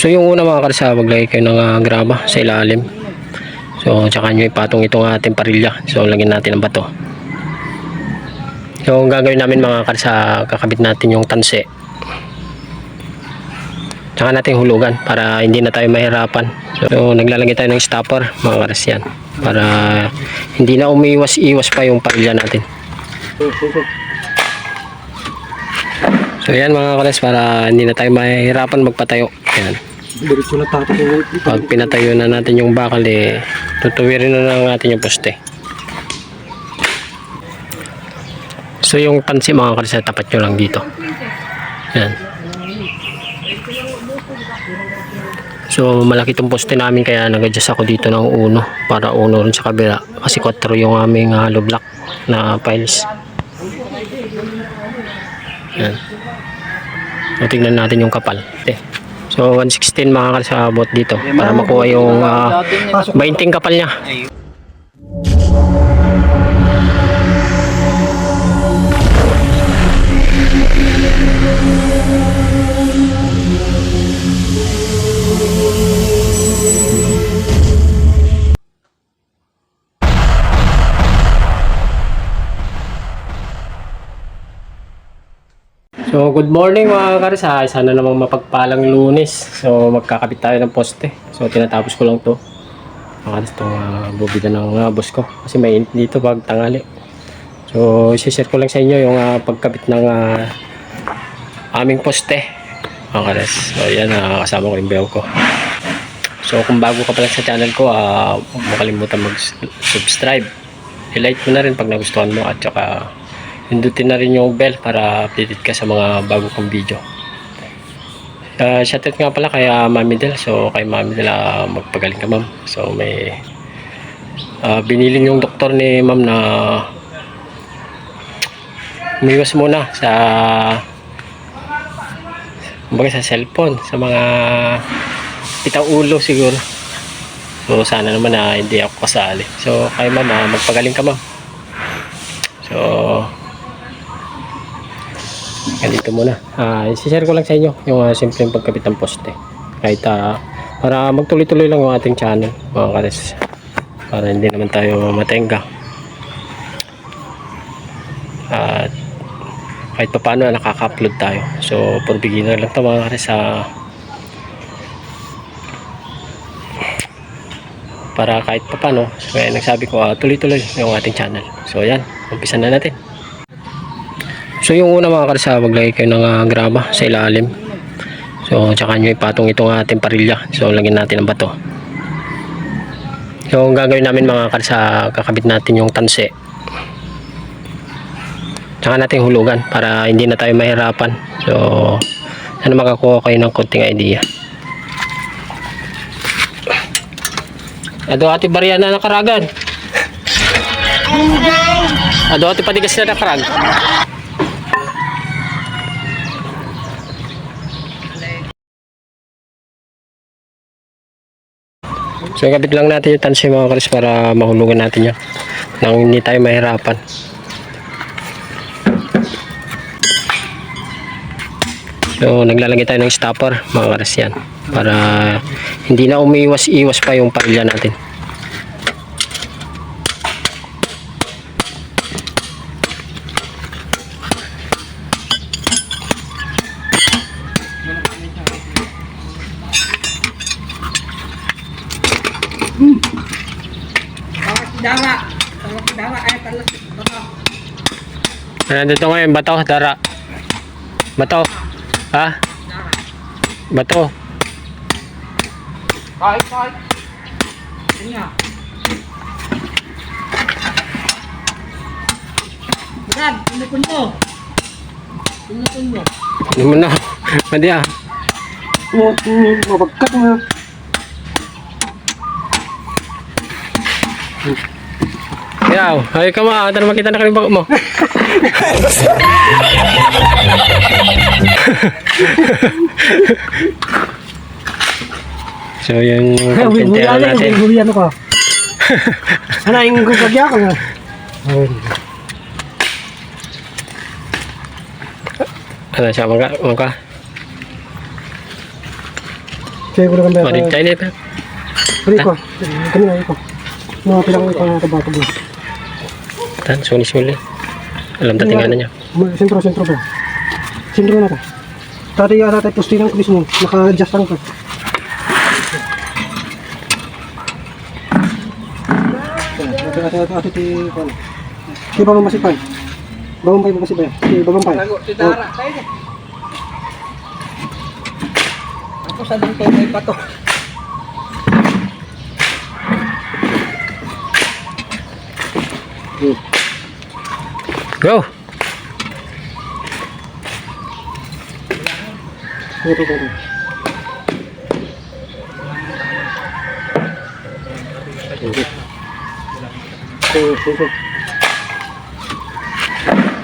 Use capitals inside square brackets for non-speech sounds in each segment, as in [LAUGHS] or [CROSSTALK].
So yung una mga karsa, maglagay kayo ng ah, graba sa ilalim. So tsaka nyo ipatong itong ating parilya. So lagyan natin ng bato. So ang gagawin namin mga karsa, kakabit natin yung tanse. Tsaka natin hulugan para hindi na tayo mahirapan. So naglalagay tayo ng stopper mga karas yan. Para hindi na umiiwas-iwas pa yung parilya natin. So yan mga karas para hindi na tayo mahirapan magpatayo. Yan. Diretso na tato ko. Pag pinatayo na natin yung bakal eh, tutuwirin na lang natin yung poste. So yung pansi mga karas, tapat nyo lang dito. Yan. So malaki tong poste namin kaya nag-adjust ako dito ng uno para uno rin sa kabila kasi 4 yung aming hollow block na piles. Yan. So tingnan natin yung kapal. Eh. So 116 mga kasabot dito para makuha yung ah, 20 kapal niya. So, good morning mga karisa. Sana namang mapagpalang lunes. So, magkakabit tayo ng poste. So, tinatapos ko lang to. Mga karis itong uh, bubida ng uh, boss ko. Kasi may init dito pag tangali. So, isi-share ko lang sa inyo yung uh, pagkabit ng uh, aming poste. Mga karis. So, yan. Uh, kasama ko yung bayaw ko. So, kung bago ka pa lang sa channel ko, uh, huwag mo kalimutan mag-subscribe. I-like mo na rin pag nagustuhan mo at saka Hindutin na rin yung bell para updated ka sa mga bago kong video. Uh, shoutout nga pala kay uh, Mami Del. So, kay Mami Del, uh, magpagaling ka ma'am. So, may uh, biniling yung doktor ni ma'am na umiwas muna sa kumbaga sa cellphone, sa mga pitang ulo siguro. So, sana naman na hindi ako kasali. So, kay ma'am, uh, magpagaling ka ma'am. So, ganito muna. Ah, i-share ko lang sa inyo yung uh, simpleng pagkabit ng poste. Kahit ah, para magtuloy-tuloy lang yung ating channel, mga kares. Para hindi naman tayo matenga. At kahit pa paano nakaka-upload tayo. So, for beginner lang to mga kares sa para kahit pa paano, kaya nagsabi ko, ah, tuloy-tuloy yung ating channel. So, yan. Umpisa na natin. So yung una mga karsa, maglagay kayo ng ah, graba sa ilalim. So tsaka nyo ipatong itong ating parilya. So lagyan natin ng bato. So ang gagawin namin mga karsa, kakabit natin yung tanse. Tsaka natin hulugan para hindi na tayo mahirapan. So sana makakuha kayo ng konting idea. Ado ati Bariana na karagan. Ado ati patigas na nakarag. So ikabit lang natin yung tansi mga karis para mahulugan natin yan nang hindi tayo mahirapan. So naglalagay tayo ng stopper mga karis yan para hindi na umiiwas-iwas pa yung parilya natin. Dara. Tawag si Dara. Ay, talas. Baka. Nandito ngayon bato, dara. Bato. Ha? Bato. Kahit, kahit. Yun nga. Brad, pinupun mo. Pinupun mo. Ano mo na? Madi ah. Mabagkat mo. Yaw, ay ka ma, atan makita na kami bako mo. [LAUGHS] so yung kampintero natin. Guli ano ka? Ano yung gugagya ka nga? Ano siya, mga, mga Kaya ko lang ba? Marig tayo na ito. Kali ko. Kani na iko. Mga pilang iko na tabato ba. Tan, sunis-suli. Alam dati nga na niya. Sentro, sentro ba? Sentro na ta. Tati ya tatay postingan ko mismo. Naka-adjust lang ka. Ate, ti, ano? Di ba mamasipay? Bagumpay ba masipay? Lago, titara. Tayo na. Ako sa nang tumay pa to. Go!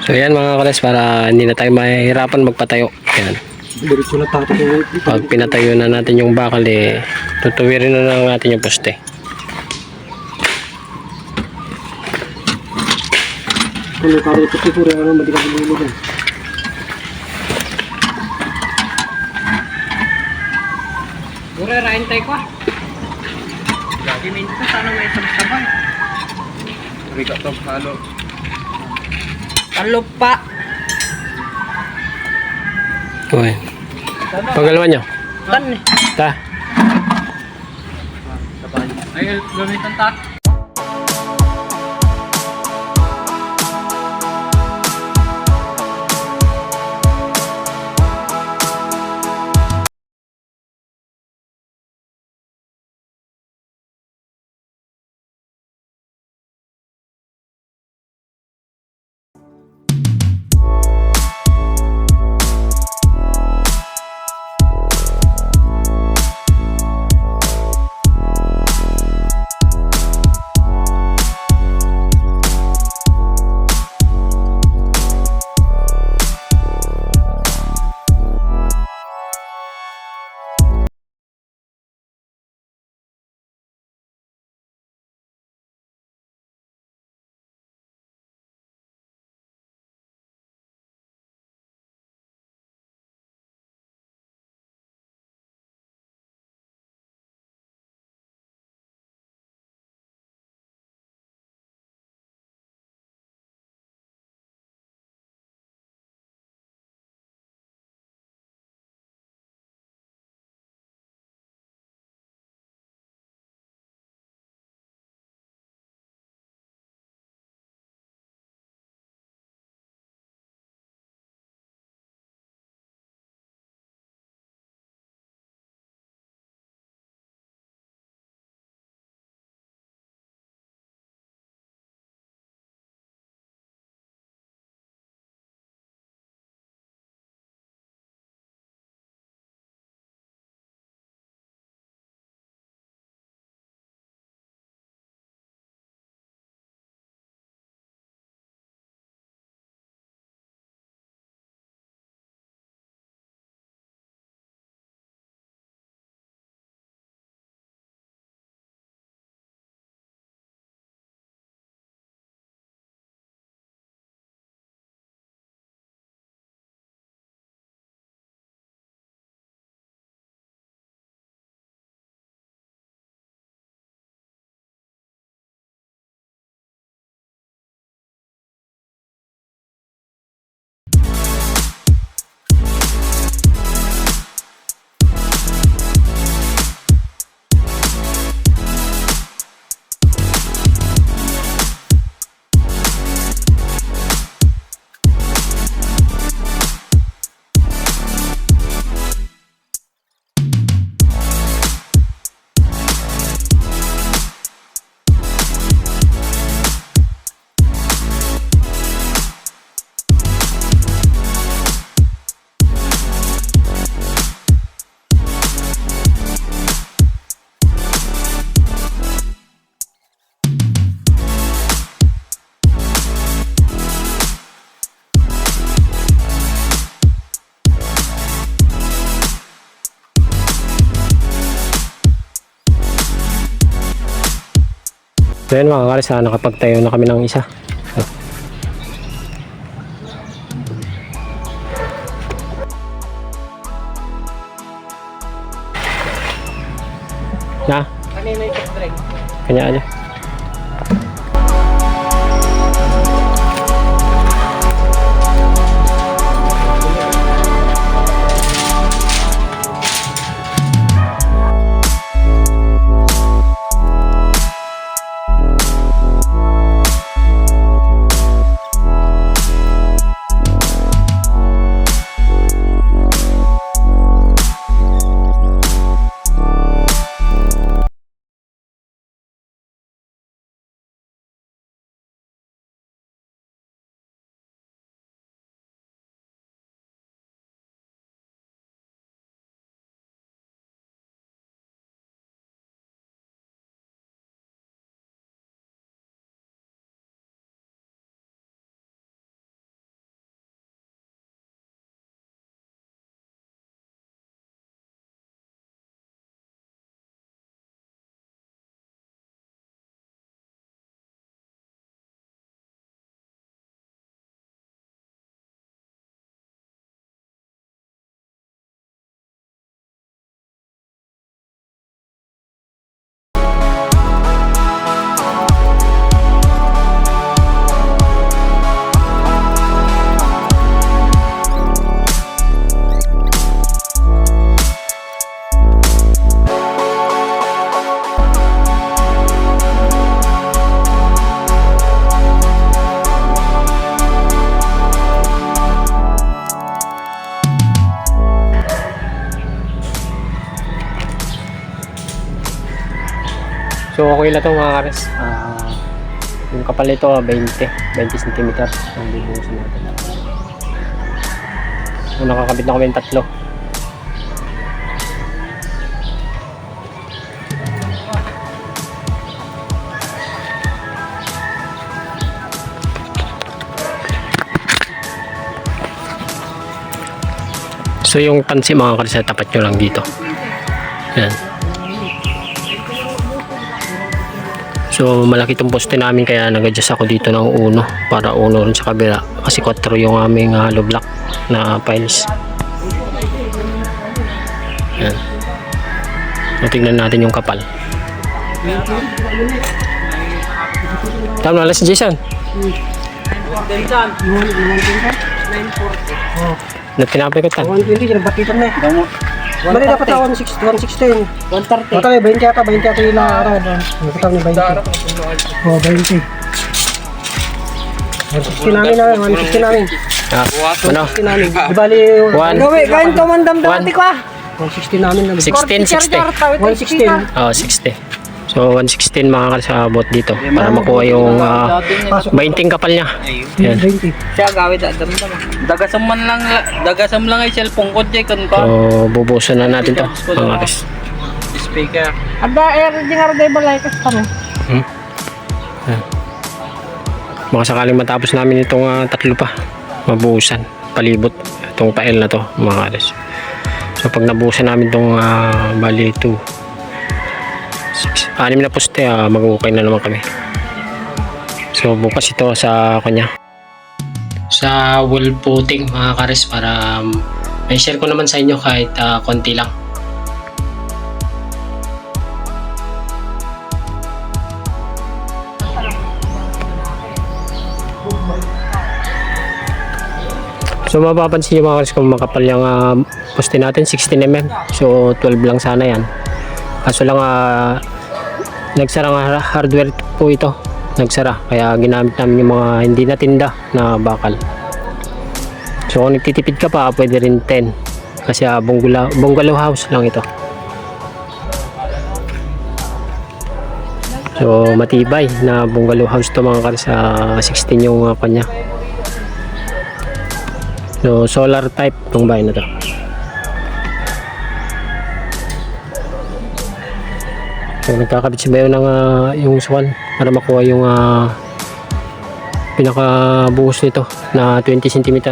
So yan mga kalas para hindi na tayo mahirapan magpatayo. Yan. Pag pinatayo na natin yung bakal eh, tutuwirin na lang natin yung poste. Kung karo ito siguro ano madikas lulugan. Gura, rain tayo ko. Lagi minta sana may sabay. Rika to halo. Talo pa. Okay. Pagalaman nyo. Tan eh. Ta. Ay, gamitan ta. So yan mga kalas, ah, nakapagtayo na kami ng isa. Na? Kanina yung drink. Kanya niya. Okay na to mga kares. Ah, yung kapal nito ah, 20, 20 cm ang bibuhusan natin. So nakakabit na kami yung tatlo. So yung tansi mga kares, tapat nyo lang dito. Yan. So malaki itong poste namin kaya nag-adjust ako dito ng uno para uno rin sa kabila kasi 4 yung aming hollow block na piles. Yan. So, tignan natin yung kapal. Tama na si Jason. Densan. Iwan, iwan din ka? 940. Oh. Na tinapay ko tan. 120, yung batitan na eh. Mali dapat ako 116. 130. Bata may 20 yata, 20 yata yung naarad. Nakita ni 20. Oh, 20. 160 namin na, 160 namin. Ah, ano? 160 namin. Di [LAUGHS] bali, One. Gawi, kain to man dam One. dati ko ah. 160 namin na. 16, 60. 116. Oh, 60. So 116 mga kares sa bot dito para makuha yung ah, Pasok. 20 kapal niya. 20. Siya gawi da dam dam. Dagasam man lang dagasam lang ay cellphone ko jay kan ko. So bubusan na natin to mga kares. Speaker. Ada air di nga rin balay kas pa. Hmm? Baka sakaling matapos namin itong ah, tatlo pa. Mabuhusan. Palibot. Itong pael na to mga kares. So pag nabuhusan namin itong uh, bali 2 six, anim na poste ah, mag-ukay na naman kami. So bukas ito sa kanya. Sa wall putting mga kares para um, may share ko naman sa inyo kahit ah, konti lang. So mapapansin nyo mga kalis kung makapal yung uh, poste natin 16mm so 12 lang sana yan kaso lang uh, nagsara nga hardware po ito. Nagsara. Kaya ginamit namin yung mga hindi natinda na bakal. So kung nagtitipid ka pa pwede rin 10 kasi uh, bungalow, bungalow house lang ito. So matibay na bungalow house to mga kalis uh, 16 yung uh, kanya. So, solar type tong bahay na to. So, nagkakabit si Bayo ng ah, yung swan para makuha yung uh, pinakabuhos nito na 20 cm.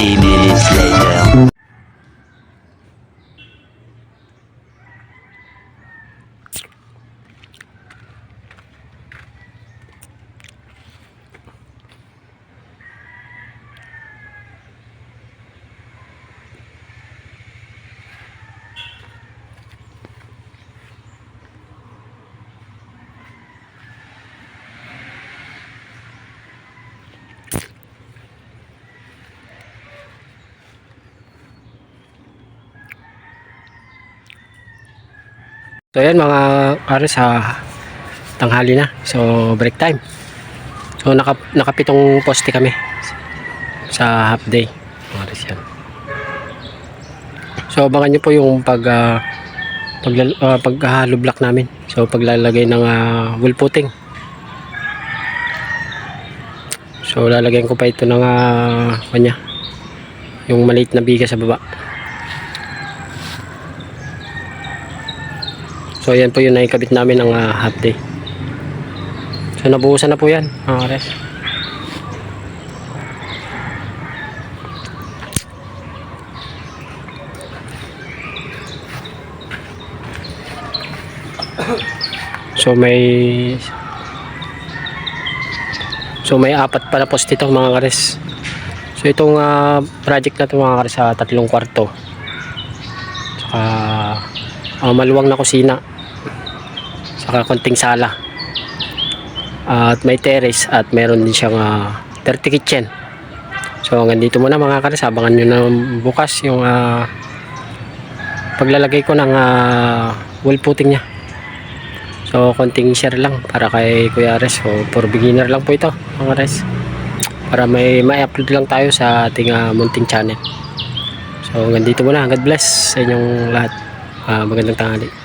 Minutes later. So yan mga kares sa tanghali na. So break time. So naka, nakapitong poste kami sa half day. Mga kares yan. So abangan nyo po yung pag uh, pag, uh, paghahalo block namin. So paglalagay ng uh, wool footing. So lalagyan ko pa ito ng uh, kanya. Yung maliit na biga sa baba. So yan po yung naikabit namin ng ah, half day. So nabuhusan na po yan mga kares. So may So may apat pala post dito mga kares. So itong ah, project na to mga kares sa tatlong kwarto. Saka ah, maluwang na kusina saka konting sala. At may terrace at meron din siyang ah, 30 kitchen. So hanggang dito muna mga kares abangan nyo na bukas yung ah, paglalagay ko ng ah, wall footing nya so konting share lang para kay Kuya Ares so for beginner lang po ito mga kares. Para may ma-upload lang tayo sa ating ah, munting channel. So hanggang dito muna. God bless sa inyong lahat. Ah, magandang tanghali